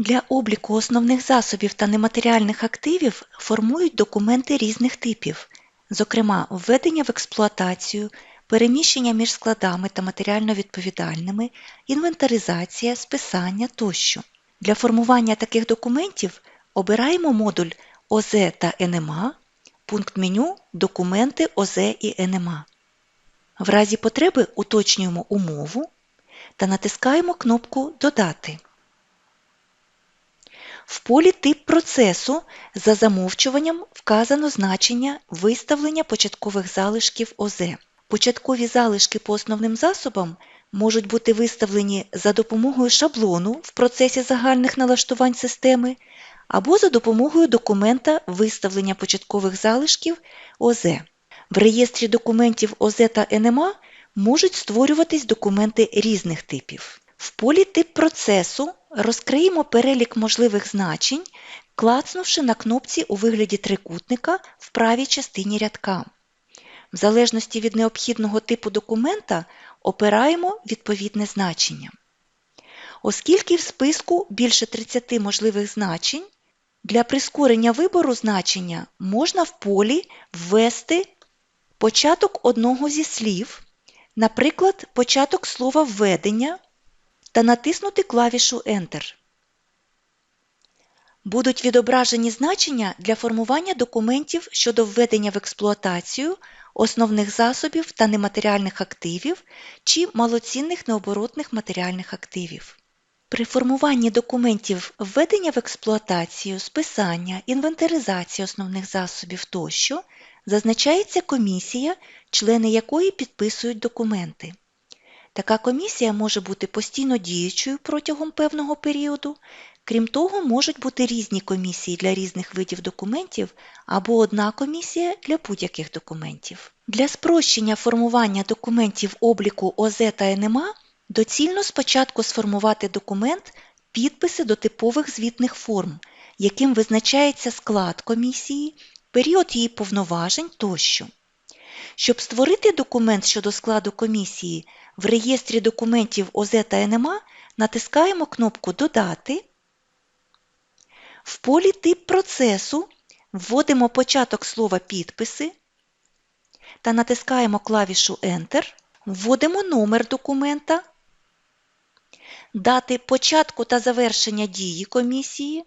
Для обліку основних засобів та нематеріальних активів формують документи різних типів, зокрема введення в експлуатацію, переміщення між складами та матеріально відповідальними, інвентаризація, списання тощо. Для формування таких документів обираємо модуль ОЗ та НМА, пункт меню Документи ОЗ і НМА. В разі потреби уточнюємо умову та натискаємо кнопку Додати. В полі Тип процесу за замовчуванням вказано значення виставлення початкових залишків ОЗ. Початкові залишки по основним засобам можуть бути виставлені за допомогою шаблону в процесі загальних налаштувань системи або за допомогою документа виставлення початкових залишків ОЗ. В реєстрі документів ОЗ та НМА можуть створюватись документи різних типів. В полі Тип процесу розкриємо перелік можливих значень, клацнувши на кнопці у вигляді трикутника в правій частині рядка. В залежності від необхідного типу документа обираємо відповідне значення. Оскільки в списку більше 30 можливих значень, для прискорення вибору значення можна в полі ввести початок одного зі слів, наприклад, початок слова введення та натиснути клавішу Enter. Будуть відображені значення для формування документів щодо введення в експлуатацію основних засобів та нематеріальних активів чи малоцінних необоротних матеріальних активів. При формуванні документів введення в експлуатацію, списання, інвентаризації основних засобів тощо зазначається комісія, члени якої підписують документи. Така комісія може бути постійно діючою протягом певного періоду. Крім того, можуть бути різні комісії для різних видів документів або одна комісія для будь-яких документів. Для спрощення формування документів обліку ОЗ та НМА доцільно спочатку сформувати документ підписи до типових звітних форм, яким визначається склад комісії, період її повноважень тощо. Щоб створити документ щодо складу комісії, в реєстрі документів ОЗ та НМА натискаємо кнопку Додати. В полі Тип процесу вводимо початок слова підписи та натискаємо клавішу Enter, вводимо номер документа, дати початку та завершення дії комісії,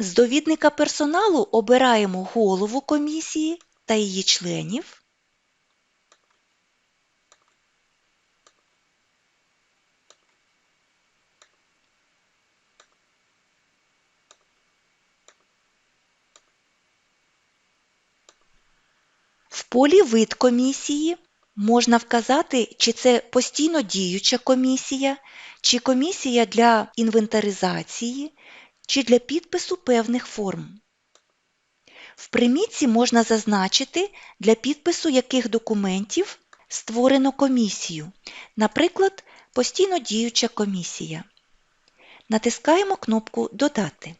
З довідника персоналу обираємо голову комісії та її членів. В полі Вид комісії можна вказати, чи це постійно діюча комісія, чи комісія для інвентаризації, чи для підпису певних форм. В примітці можна зазначити, для підпису яких документів створено комісію, наприклад, постійно діюча комісія. Натискаємо кнопку Додати.